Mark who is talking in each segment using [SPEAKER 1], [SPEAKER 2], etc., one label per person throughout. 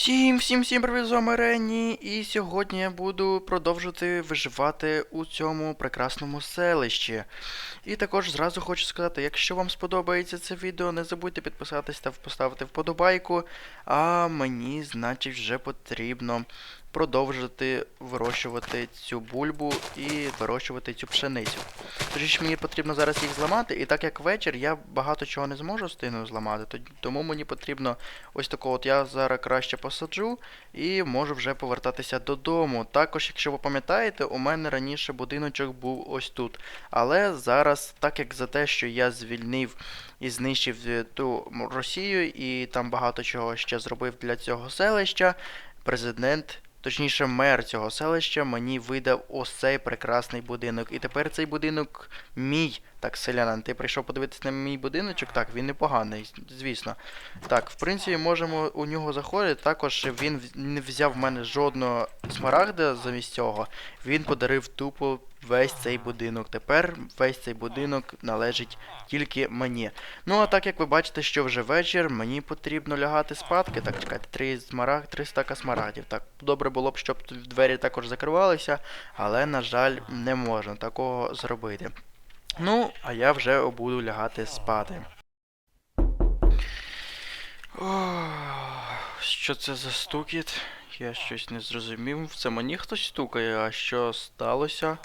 [SPEAKER 1] Всім, всім, всім привіт, з вами Рені, і сьогодні я буду продовжувати виживати у цьому прекрасному селищі. І також зразу хочу сказати, якщо вам сподобається це відео, не забудьте підписатись та поставити вподобайку, а мені, значить, вже потрібно продовжити вирощувати цю бульбу і вирощувати цю пшеницю. Тож мені потрібно зараз їх зламати, і так як вечір, я багато чого не зможу встигну зламати, тому мені потрібно ось такого от я зараз краще посаджу і можу вже повертатися додому. Також, якщо ви пам'ятаєте, у мене раніше будиночок був ось тут. Але зараз, так як за те, що я звільнив і знищив е, ту Росію, і там багато чого ще зробив для цього селища, президент. Точніше, мер цього селища мені видав ось цей прекрасний будинок. І тепер цей будинок мій. Так, селянин, ти прийшов подивитися на мій будиночок? Так, він непоганий, звісно. Так, в принципі, можемо у нього заходити. Також він не взяв в мене жодного смарагда замість цього. Він подарив тупо весь цей будинок. Тепер весь цей будинок належить тільки мені. Ну а так як ви бачите, що вже вечір, мені потрібно лягати спадки. Так, чекайте, три смарагд, три стака смарагдів. Так, добре було б, щоб двері також закривалися, але, на жаль, не можна такого зробити. Ну, а я вже буду лягати спати. Що це за стукіт? Я щось не зрозумів. Це мені хтось стукає, а що сталося?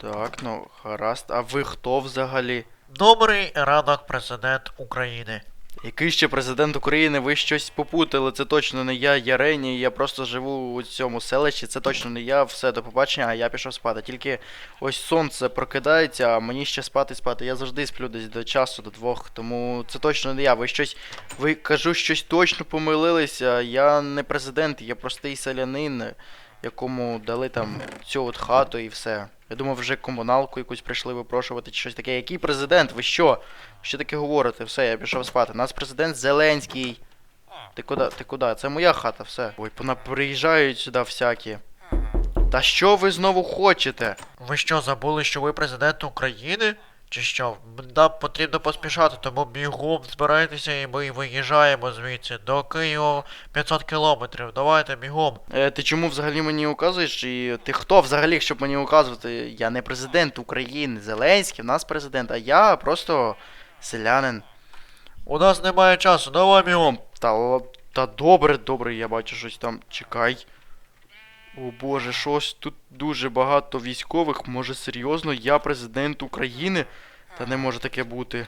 [SPEAKER 1] Так, ну, гаразд. А ви хто взагалі?
[SPEAKER 2] Добрий ранок, президент України.
[SPEAKER 1] Який ще президент України? Ви щось попутали. Це точно не я, Ярені, я просто живу у цьому селищі. Це точно не я. Все, до побачення, а я пішов спати. Тільки ось сонце прокидається, а мені ще спати спати. Я завжди сплю десь до часу, до двох. Тому це точно не я. Ви щось. Ви кажу, щось точно помилилися. Я не президент, я простий селянин, якому дали там цю от хату і все. Я думав, вже комуналку якусь прийшли випрошувати чи щось таке. Який президент? Ви що? Що таке говорите? Все, я пішов спати. Нас президент Зеленський. Ти куди? Ти куди? Це моя хата, все. Ой, пона приїжджають сюди всякі. Та що ви знову хочете?
[SPEAKER 2] Ви що, забули, що ви президент України? Чи що? Нам потрібно поспішати, тому бігом збирайтеся і ми виїжджаємо звідси до Києва 500 кілометрів. Давайте бігом.
[SPEAKER 1] Е, ти чому взагалі мені указуєш? І ти хто взагалі, щоб мені указувати? Я не президент України. Зеленський, в нас президент, а я просто селянин.
[SPEAKER 2] У нас немає часу, давай бігом.
[SPEAKER 1] Та, та добре, добре, я бачу щось там. Чекай. О боже, щось тут дуже багато військових. Може серйозно, я президент України? Та не може таке бути.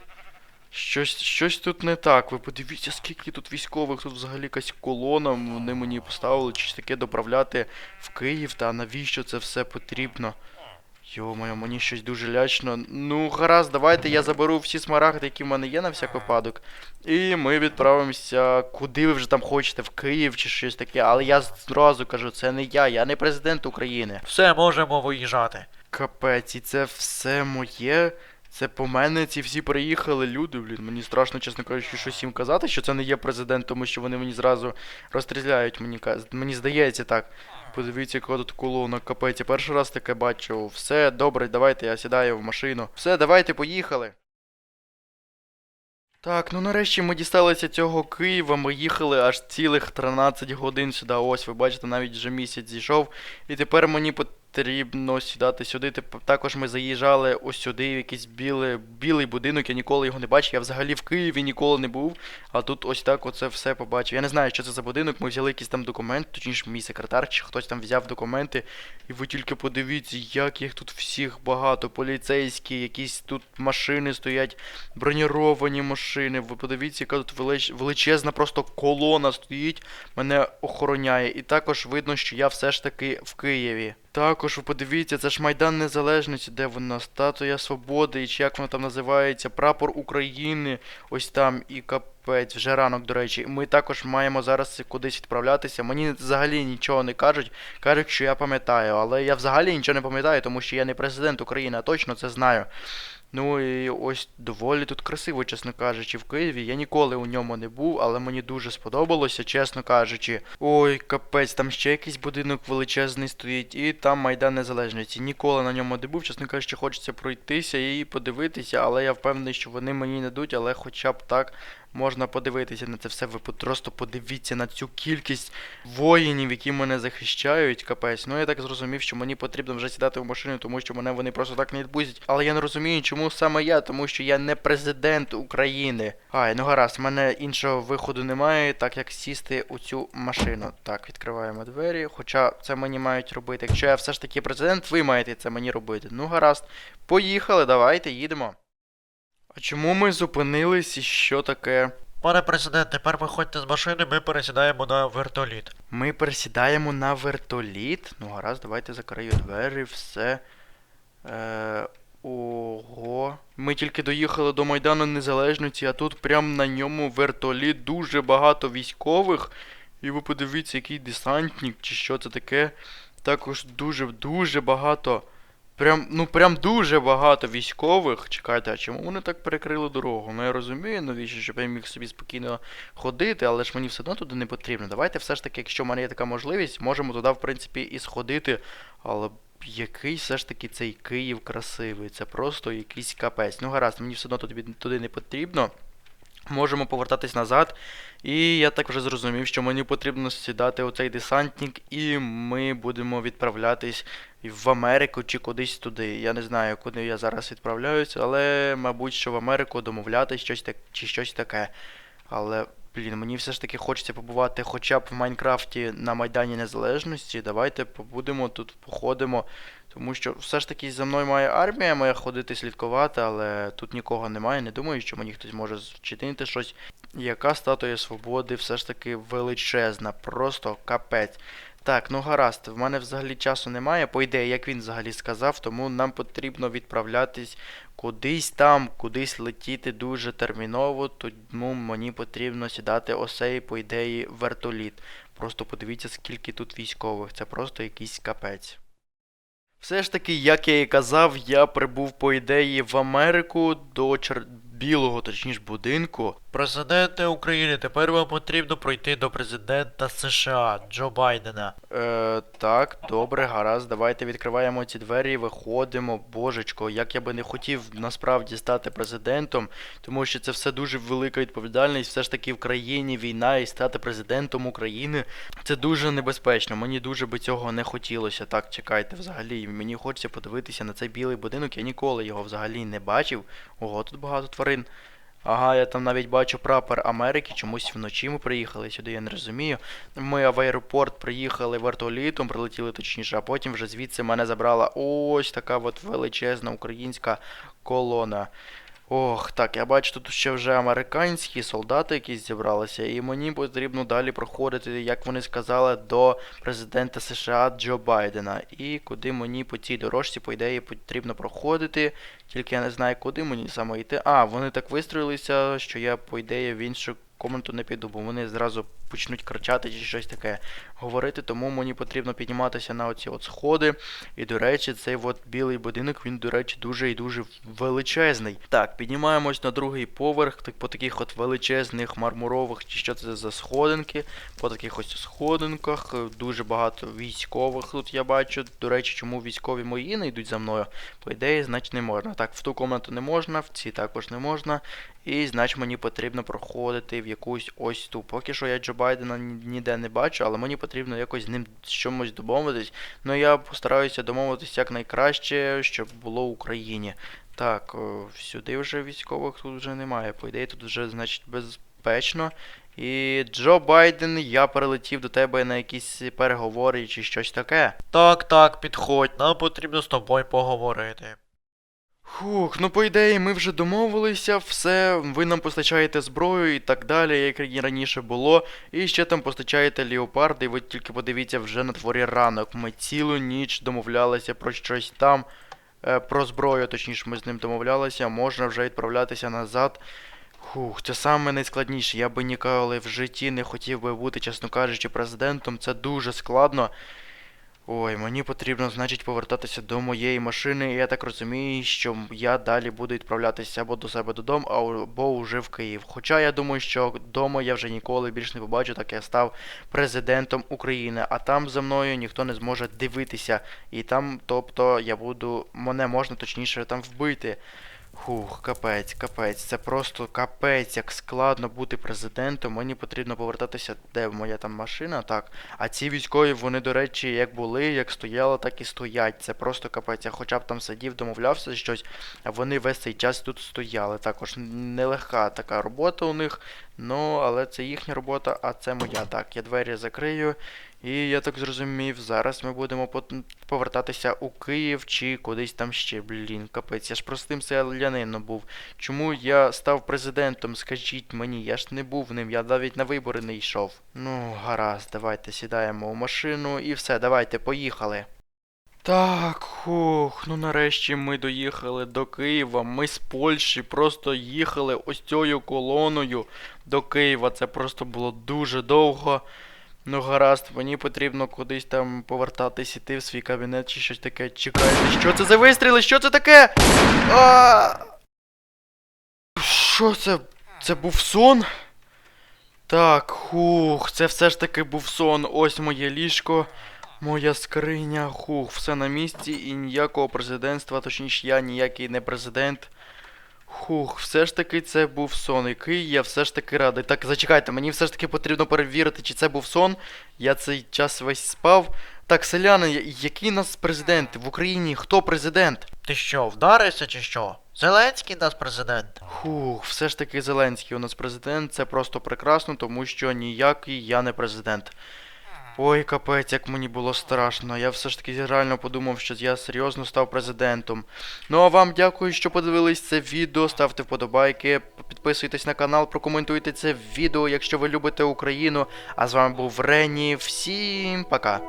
[SPEAKER 1] Щось, щось тут не так. Ви подивіться, скільки тут військових, тут взагалі якась колона, вони мені поставили щось таке доправляти в Київ, та навіщо це все потрібно? Йо-моє, мені щось дуже лячно. Ну, гаразд, давайте я заберу всі смарагди, які в мене є на всяк випадок. І ми відправимося, куди ви вже там хочете, в Київ чи щось таке. Але я зразу кажу, це не я, я не президент України.
[SPEAKER 2] Все, можемо виїжджати.
[SPEAKER 1] Капець, і це все моє. Це по мене ці всі приїхали люди, блін. Мені страшно, чесно кажучи, щось їм казати, що це не є президент, тому що вони мені зразу розстріляють, мені мені здається так. Подивіться, яка тут колона, капець. Я перший раз таке бачу. Все, добре, давайте я сідаю в машину. Все, давайте, поїхали. Так, ну нарешті ми дісталися цього Києва. Ми їхали аж цілих 13 годин сюди. Ось, ви бачите, навіть вже місяць зійшов. І тепер мені потрібно сідати сюди. Також ми заїжджали ось сюди, в якийсь білий, білий будинок. Я ніколи його не бачив. Я взагалі в Києві ніколи не був. А тут ось так оце все побачив. Я не знаю, що це за будинок. Ми взяли якийсь там документ, точніше, мій секретар, чи хтось там взяв документи. І ви тільки подивіться, як їх тут всіх багато. Поліцейські, якісь тут машини стоять, броніровані машини. Ви подивіться, яка тут велич... величезна просто колона стоїть, мене охороняє. І також видно, що я все ж таки в Києві. Також ви подивіться, це ж Майдан Незалежності, де вона, статуя Свободи, і чи як вона там називається, прапор України, ось там і капець, вже ранок, до речі. Ми також маємо зараз кудись відправлятися. Мені взагалі нічого не кажуть. Кажуть, що я пам'ятаю, але я взагалі нічого не пам'ятаю, тому що я не президент України, а точно це знаю. Ну і ось доволі тут красиво, чесно кажучи, в Києві. Я ніколи у ньому не був, але мені дуже сподобалося, чесно кажучи. Ой, капець, там ще якийсь будинок величезний стоїть, і там Майдан Незалежності. Ніколи на ньому не був, чесно кажучи, хочеться пройтися і подивитися, але я впевнений, що вони мені не дадуть, але хоча б так можна подивитися на це все. Ви просто подивіться на цю кількість воїнів, які мене захищають. Капець. Ну я так зрозумів, що мені потрібно вже сідати в машину, тому що мене вони просто так не відпустять. Але я не розумію, чому саме я, тому що я не президент України. Ай, ну гаразд, в мене іншого виходу немає, так як сісти у цю машину. Так, відкриваємо двері. Хоча це мені мають робити. Якщо я все ж таки президент, ви маєте це мені робити. Ну гаразд. Поїхали, давайте, їдемо. А чому ми зупинились і що таке?
[SPEAKER 2] Пане президент, тепер виходьте з машини, ми пересідаємо на вертоліт.
[SPEAKER 1] Ми пересідаємо на вертоліт. Ну, гаразд, давайте закрию двері, все. Е, ого. Ми тільки доїхали до Майдану Незалежності, а тут прям на ньому вертоліт дуже багато військових. І ви подивіться, який десантник, чи що це таке. Також дуже-дуже багато. Прям, ну прям дуже багато військових. Чекайте, а чому вони так перекрили дорогу? Ну я розумію, навіщо, щоб я міг собі спокійно ходити, але ж мені все одно туди не потрібно. Давайте все ж таки, якщо в мене є така можливість, можемо туди, в принципі, і сходити. Але який все ж таки цей Київ красивий. Це просто якийсь капець. Ну гаразд, мені все одно туди, туди не потрібно. Можемо повертатись назад. І я так вже зрозумів, що мені потрібно сідати у цей десантник, і ми будемо відправлятись в Америку чи кудись туди. Я не знаю, куди я зараз відправляюсь, але, мабуть, що в Америку домовлятись щось так, чи щось таке. Але, блін, мені все ж таки хочеться побувати хоча б в Майнкрафті на Майдані Незалежності. Давайте побудемо тут, походимо. Тому що все ж таки за мною має армія моя ходити слідкувати, але тут нікого немає. Не думаю, що мені хтось може вчинити щось. Яка статуя свободи все ж таки величезна, просто капець. Так, ну гаразд, в мене взагалі часу немає, по ідеї, як він взагалі сказав, тому нам потрібно відправлятись кудись там, кудись летіти дуже терміново, тому мені потрібно сідати осей, по ідеї, вертоліт. Просто подивіться, скільки тут військових, це просто якийсь капець. Все ж таки, як я і казав, я прибув по ідеї в Америку до чер... білого, точніше, будинку.
[SPEAKER 2] Президенте України, тепер вам потрібно пройти до президента США Джо Байдена.
[SPEAKER 1] Е, так, добре, гаразд, давайте відкриваємо ці двері, виходимо. Божечко, як я би не хотів насправді стати президентом, тому що це все дуже велика відповідальність. Все ж таки в країні війна і стати президентом України це дуже небезпечно. Мені дуже би цього не хотілося. Так, чекайте, взагалі. Мені хочеться подивитися на цей білий будинок. Я ніколи його взагалі не бачив. Ого, тут багато тварин. Ага, я там навіть бачу прапор Америки, чомусь вночі ми приїхали сюди, я не розумію. Ми в аеропорт приїхали вертолітом, прилетіли точніше, а потім вже звідси мене забрала ось така от величезна українська колона. Ох, так, я бачу, тут ще вже американські солдати якісь зібралися, і мені потрібно далі проходити, як вони сказали, до президента США Джо Байдена. І куди мені по цій дорожці, по ідеї, потрібно проходити. Тільки я не знаю, куди мені саме йти. А, вони так вистроїлися, що я, по ідеї, в іншу комнату не піду, бо вони зразу почнуть кричати чи щось таке говорити, тому мені потрібно підніматися на оці от сходи. І, до речі, цей от білий будинок, він, до речі, дуже і дуже величезний. Так, піднімаємось на другий поверх, так по таких от величезних мармурових, чи що це за сходинки. По таких ось сходинках. Дуже багато військових тут я бачу. До речі, чому військові мої не йдуть за мною? По ідеї, значить не можна. Так, в ту комнату не можна, в ці також не можна. І значить мені потрібно проходити в якусь ось ту. Поки що я Джо Байдена ніде не бачу, але мені потрібно якось з ним з чомусь домовитись. Ну я постараюся домовитись якнайкраще, щоб було в Україні. Так, о, сюди вже військових тут вже немає. По ідеї, тут вже, значить, безпечно. І Джо Байден, я перелетів до тебе на якісь переговори чи щось таке.
[SPEAKER 2] Так, так, підходь, нам потрібно з тобою поговорити.
[SPEAKER 1] Фух, ну по ідеї, ми вже домовилися, все, ви нам постачаєте зброю і так далі, як і раніше було. І ще там постачаєте леопарди, і ви тільки подивіться вже на творі ранок. Ми цілу ніч домовлялися про щось там, е, про зброю, точніше, ми з ним домовлялися, можна вже відправлятися назад. Фух, це саме найскладніше. Я би ніколи в житті не хотів би бути, чесно кажучи, президентом. Це дуже складно. Ой, мені потрібно, значить, повертатися до моєї машини, і я так розумію, що я далі буду відправлятися або до себе додому, або вже в Київ. Хоча я думаю, що вдома я вже ніколи більш не побачу, так я став президентом України, а там за мною ніхто не зможе дивитися. І там, тобто, я буду. Мене можна точніше там вбити. Хух, капець, капець. Це просто капець, як складно бути президентом. Мені потрібно повертатися, де моя там машина, так. А ці військові, вони, до речі, як були, як стояли, так і стоять. Це просто капець. Я хоча б там сидів, домовлявся щось, а вони весь цей час тут стояли. Також нелегка така робота у них. Ну, але це їхня робота, а це моя. Так, я двері закрию. І я так зрозумів, зараз ми будемо повертатися у Київ чи кудись там ще. Блін, капець, я ж простим селянином був. Чому я став президентом? Скажіть мені, я ж не був ним, я навіть на вибори не йшов. Ну, гаразд, давайте сідаємо у машину і все, давайте, поїхали. Так, хух, ну нарешті ми доїхали до Києва. Ми з Польщі просто їхали ось цією колоною до Києва. Це просто було дуже довго. Ну гаразд, мені потрібно кудись там повертатись, іти в свій кабінет чи щось таке. Чекайте, що це за вистріли? Що це таке? А! Що це? Це був сон? Так, хух, це все ж таки був сон. Ось моє ліжко, моя скриня, хух, все на місці і ніякого президентства, точніше я ніякий не президент. Хух, все ж таки це був сон, який я все ж таки радий. Так, зачекайте, мені все ж таки потрібно перевірити, чи це був сон. Я цей час весь спав. Так, селяни, який нас президент? В Україні хто президент?
[SPEAKER 2] Ти що, вдарився чи що? Зеленський нас президент.
[SPEAKER 1] Хух, все ж таки Зеленський у нас президент, це просто прекрасно, тому що ніякий я не президент. Ой, капець, як мені було страшно. Я все ж таки реально подумав, що я серйозно став президентом. Ну а вам дякую, що подивились це відео. Ставте вподобайки, підписуйтесь на канал, прокоментуйте це відео, якщо ви любите Україну. А з вами був Рені. Всім пока.